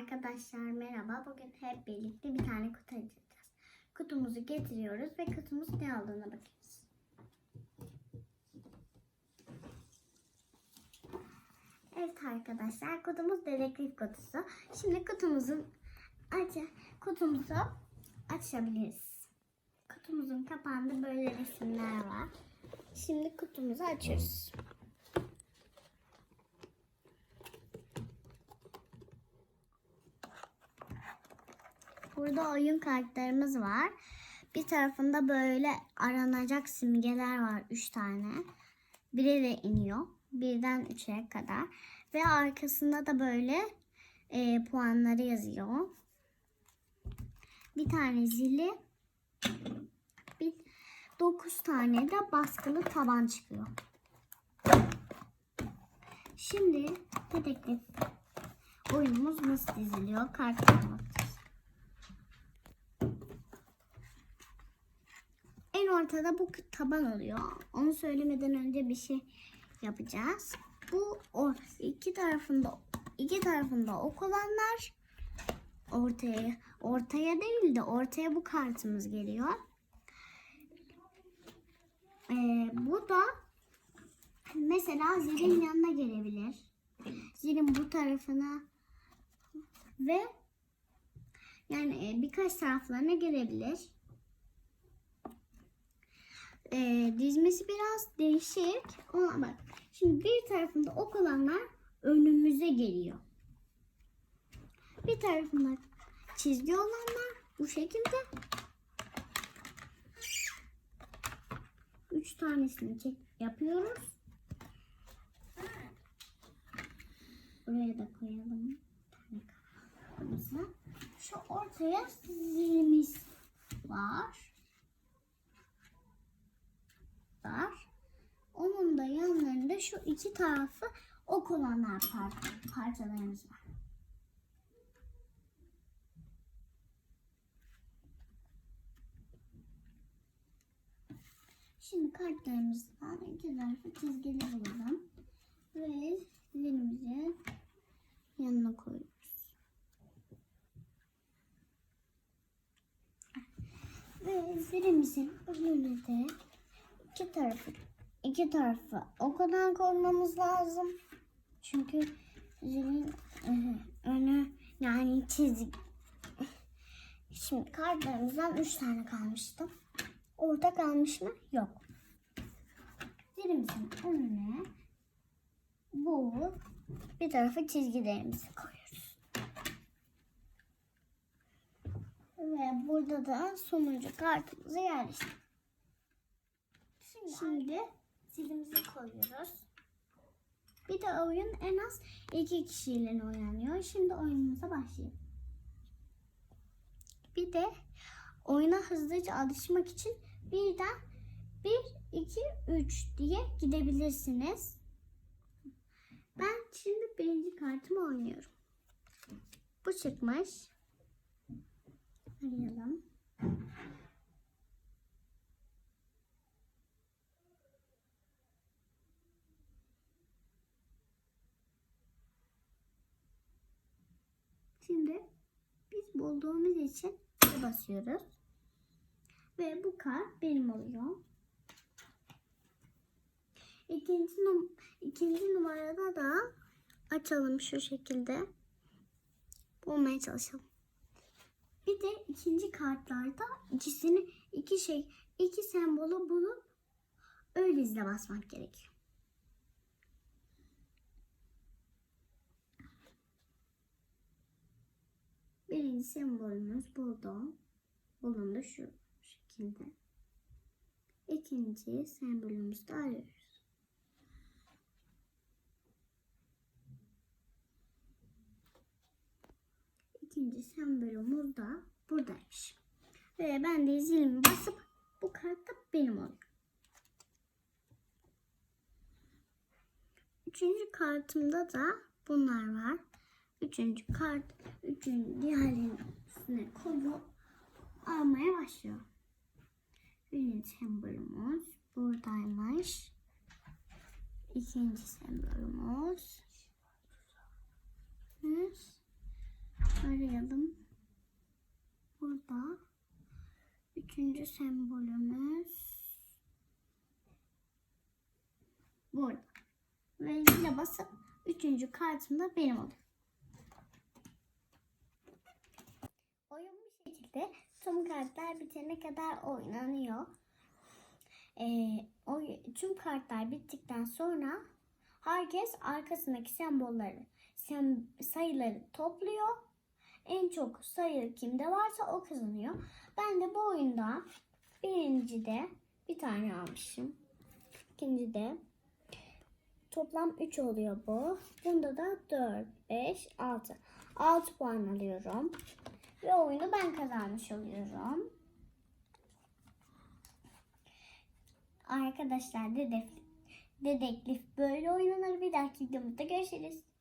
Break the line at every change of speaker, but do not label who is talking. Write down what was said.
Arkadaşlar merhaba. Bugün hep birlikte bir tane kutu açacağız. Kutumuzu getiriyoruz ve kutumuz ne olduğuna bakıyoruz. Evet arkadaşlar kutumuz dedektif kutusu. Şimdi kutumuzun aç kutumuzu açabiliriz. Kutumuzun kapağında böyle resimler var. Şimdi kutumuzu açıyoruz. Burada oyun kartlarımız var. Bir tarafında böyle aranacak simgeler var. Üç tane. Biri de iniyor. Birden üçe kadar. Ve arkasında da böyle e, puanları yazıyor. Bir tane zili. Bir, dokuz tane de baskılı taban çıkıyor. Şimdi dedektif oyunumuz nasıl diziliyor? Kartlara bakacağız. En ortada bu taban oluyor. Onu söylemeden önce bir şey yapacağız. Bu o iki tarafında iki tarafında ok olanlar ortaya ortaya değil de ortaya bu kartımız geliyor. Ee, bu da mesela zilin yanına gelebilir. Zilin bu tarafına ve yani e, birkaç taraflarına gelebilir. Ee, dizmesi biraz değişik. Ona bak. Şimdi bir tarafında ok olanlar önümüze geliyor. Bir tarafında çizgi olanlar bu şekilde. Üç tanesini çek yapıyoruz. Buraya da koyalım. Şu ortaya zilimiz var. Var. Onun da yanlarında şu iki tarafı ok olanlar par parçalarımız var. Şimdi kartlarımızdan iki tarafı çizgili bulalım. Ve zilimizi yanına koyuyoruz. Ve zilimizin önüne de iki tarafı iki tarafı o kadar koymamız lazım. Çünkü zilin önü yani çizik. Şimdi kartlarımızdan üç tane kalmıştı. Orada kalmış mı? Yok. Zilimizin önüne bu bir tarafı çizgilerimizi koyuyoruz. Ve burada da sonuncu kartımızı yerleştirdik. Şimdi, zilimizi koyuyoruz. Bir de oyun en az iki kişiyle oynanıyor. Şimdi oyunumuza başlayalım. Bir de oyuna hızlıca alışmak için birden 1, 2, 3 diye gidebilirsiniz. Ben şimdi birinci kartımı oynuyorum. Bu çıkmış. Arayalım. Şimdi biz bulduğumuz için basıyoruz. Ve bu kart benim oluyor. İkinci, num ikinci numarada da açalım şu şekilde. Bulmaya çalışalım. Bir de ikinci kartlarda ikisini iki şey iki sembolü bulup öyle izle basmak gerekiyor. Birinci sembolümüz buldu. Bulundu şu şekilde. İkinci sembolümüzü de arıyoruz. İkinci sembolümüz de buradaymış. Ve ben de zilimi basıp bu kart da benim oluyor. Üçüncü kartımda da bunlar var. Üçüncü kart, üçüncü diğerlerinin üstüne koyup almaya başlıyor. Birinci sembolümüz buradaymış. İkinci sembolümüz. Arayalım. Burada. Üçüncü sembolümüz. Burada. Ve zile basıp üçüncü kartım da benim oluyor. Oyun şekilde tüm kartlar bitene kadar oynanıyor. Ee, oy- tüm kartlar bittikten sonra herkes arkasındaki sembolleri, sem, sayıları topluyor. En çok sayı kimde varsa o kazanıyor. Ben de bu oyunda birincide bir tane almışım. İkincide toplam 3 oluyor bu. Bunda da 4, 5, 6. 6 puan alıyorum. Ve oyunu ben kazanmış oluyorum. Arkadaşlar dedektif, dedektif böyle oynanır. Bir dahaki videomuzda görüşürüz.